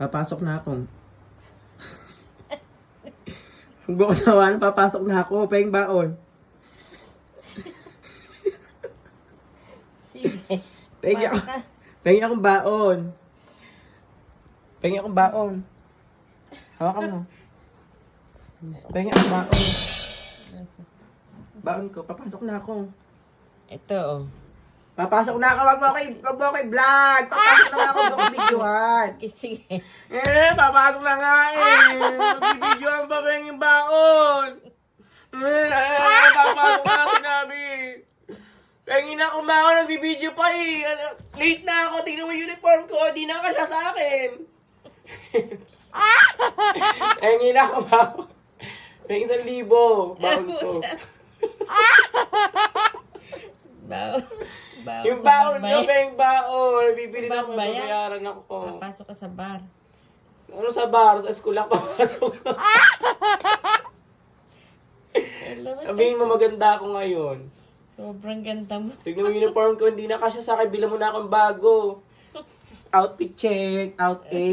Papasok na ako. Huwag mo ko tawanan, papasok na ako. Pahing baon. Sige. Pahing ako. Pasok ka. Pahing akong baon. Pahing akong baon. Hawakan mo. Pahing akong baon. Baon ko, papasok na ako. Ito, oh. Papasok na ako, wag mo i- wag mo ako i-vlog. Papasok na ako, wag mo videohan. Sige. Eh, papasok na nga eh. Magbibidyohan pa ba yung baon? Eh, eh, papasok na ako, sinabi. Pengin na akong baon, nagbibidyo pa eh. Ano, Late na ako, tingnan mo yung uniform ko, di na kasya sa akin. Pengin na ako baon. Pengin isang libo, baon ko. Bao. Bao Yung baon ko, bayan. peng baon. Bibili na ako, Babayan? babayaran ako. Papasok ka sa bar. Ano sa bar? Sa school ako papasok. Mo, Sabihin mo maganda ako ngayon. Sobrang ganda mo. Tignan mo yung uniform ko, hindi na kasya sa akin. Bilang mo na akong bago. Outfit check, out A.